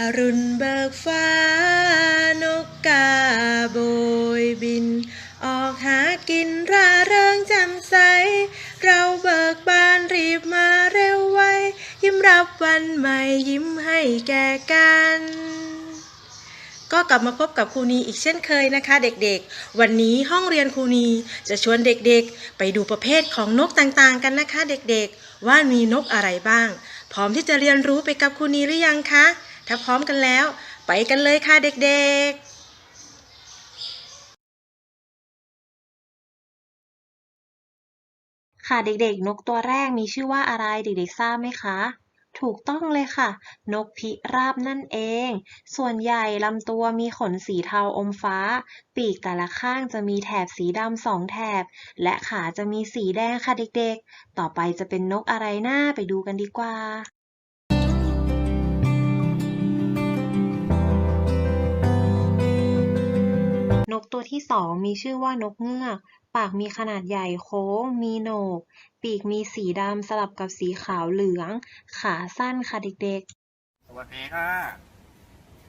อรุณเบิกฟ้านกกาโบยบิน ออกหากินร่าเริงแจ่มใส เราเบิกบานรีบมาเร็วไว ยิ้มรับวันใหม่ยิ้มให้แก่กัน ก็กลับมาพบกับครูนีอีกเช่นเคยนะคะ เด็กๆ วันนี้ห้องเรียนครูนีจะชวนเด็กๆ ไปดูประเภทของนกต่างๆ กันนะคะ เด็กๆ ว่ามีนกอะไรบ้าง พร้อมที่จะเรียนรู้ไปกับครูนีหรือยังคะ ถ้าพร้อมกันแล้ว ไปกันเลยค่ะเด็กๆค่ะเด็กๆ นกตัวแรกมีชื่อว่าอะไรเด็กๆทราบไหมคะ ถูกต้องเลยค่ะ นกพิราบนั่นเอง ส่วนใหญ่ลำตัวมีขนสีเทาอมฟ้า ปีกแต่ละข้างจะมีแถบสีดำสองแถบ และขาจะมีสีแดงค่ะเด็กๆ ต่อไปจะเป็นนกอะไรน่าไปดูกันดีกว่า ที่สองมีชื่อว่านกเงือก ปากมีขนาดใหญ่โค้ง มีโหนก ปีกมีสีดำสลับกับสีขาวเหลือง ขาสั้นค่ะเด็กสวัสดีค่ะ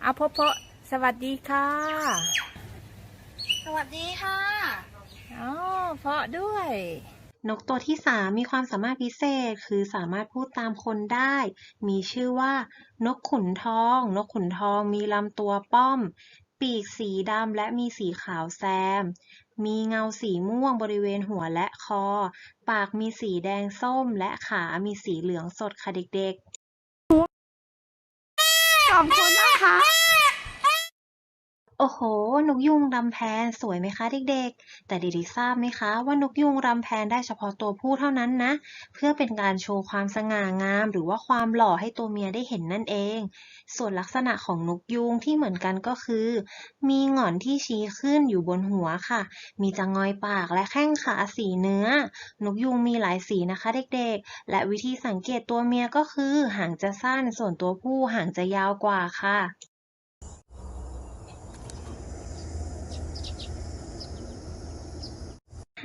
เอาพบเพาะสวัสดีค่ะ สวัสดีค่ะอ๋อเพาะด้วยๆนกตัวที่สามมีความสามารถพิเศษคือสามารถพูดตามคนได้ มีชื่อว่า นกขุนทอง นกขุนทองมีลำตัวป้อม ปีกสีดำและมีสีขาวแซม มีเงาสีม่วงบริเวณหัวและคอ ปากมีสีแดงส้มและขามีสีเหลืองสดค่ะเด็กๆ ขอบคุณนะคะ โอ้โห นกยุงรำแพนสวยไหมคะเด็กๆ แต่เด็กๆทราบไหมคะว่านกยุงรำแพนได้เฉพาะตัวผู้เท่านั้นนะ เพื่อเป็นการโชว์ความสง่างาม หรือว่าความหล่อให้ตัวเมียได้เห็นนั่นเอง ส่วนลักษณะของนกยุงที่เหมือนกันก็คือ มีหงอนที่ชี้ขึ้นอยู่บนหัวค่ะ มีจะงอยปากและแข้งขาสีเนื้อ นกยุงมีหลายสีนะคะเด็กๆ และวิธีสังเกตตัวเมียก็คือหางจะสั้นส่วนตัวผู้หางจะยาวกว่าค่ะ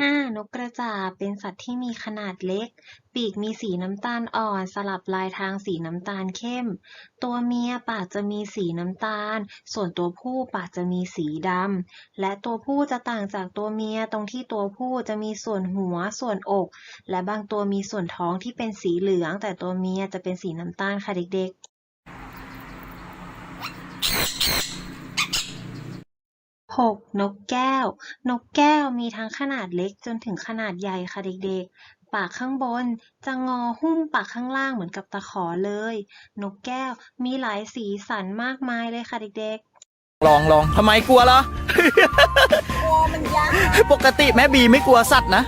5. นกกระจาบเป็นสัตว์ที่มีขนาดเล็ก ปีกมีสีน้ำตาลอ่อน สลับลายทางสีน้ำตาลเข้ม ตัวเมียปากจะมีสีน้ำตาล ส่วนตัวผู้ปากจะมีสีดำ และตัวผู้จะต่างจากตัวเมียตรงที่ตัวผู้จะมีส่วนหัว ส่วนอก และบางตัวมีส่วนท้องที่เป็นสีเหลือง แต่ตัวเมียจะเป็นสีน้ำตาลค่ะเด็กๆ 6. นกแก้ว นกแก้วมีทั้งขนาดเล็กจนถึงขนาดใหญ่ค่ะเด็กๆ ปากข้างบนจะงอหุ้มปากข้างล่างเหมือนกับตะขอเลย นกแก้วมีหลายสีสันมากมายเลยค่ะเด็กๆ ลองลองทำไมกลัวเหรอ กลัวมันยักษ์ปกติแม่บีไม่กลัวสัตว์นะ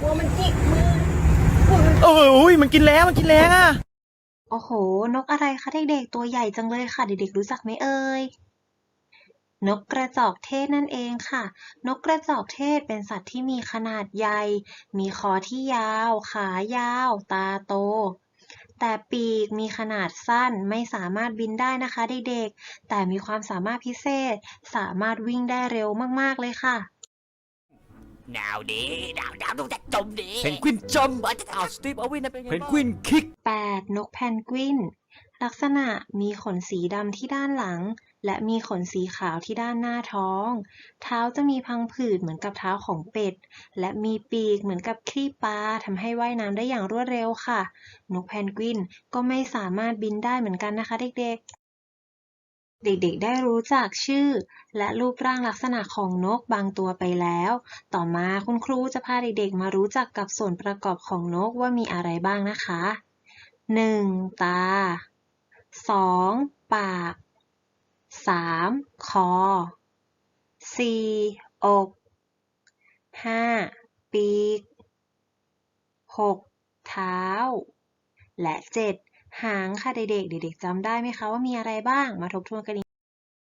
กลัวมันจิกมือเอออุ้ยมันกินแล้วมันกินแรงอะ โอ้โห นกอะไรคะเด็กๆ ตัวใหญ่จังเลยค่ะเด็กๆ รู้จักไหมเอ่ย นกกระจอกเทศนั่นเองค่ะ นกกระจอกเทศเป็นสัตว์ที่มีขนาดใหญ่ มีคอที่ยาว ขายาว ตาโต แต่ปีกมีขนาดสั้นไม่สามารถบินได้นะคะเด็กๆ แต่มีความสามารถพิเศษ สามารถวิ่งได้เร็วมากๆเลยค่ะ nào đi nào nào đâu chắc trông đi เพนกวินจม ở chắc nào Steve Irwin là เพนกวินคิก 8. นกแพนกวิน ลักษณะมีขนสีดำที่ด้านหลัง และมีขนสีขาวที่ด้านหน้าท้อง เท้าจะมีพังผืดเหมือนกับเท้าของเป็ด และมีปีกเหมือนกับครีบปลาทำให้ว่ายน้ำได้อย่างรวดเร็วค่ะ นกแพนกวินก็ไม่สามารถบินได้เหมือนกันนะคะเด็กๆเด็กๆ ได้รู้จักชื่อ และรูปร่างลักษณะของนกบางตัวไปแล้ว ต่อมาคุณครูจะพาเด็กๆ มารู้จักกับส่วนประกอบของนกว่ามีอะไรบ้างนะคะหนึ่งตาสองปาก สามคอสี่อกห้าปีกหกเท้า และเจ็ดหางค่ะเด็กๆ เด็กๆจำได้ไหมคะว่ามีอะไรบ้าง มาทบทวนกันอีก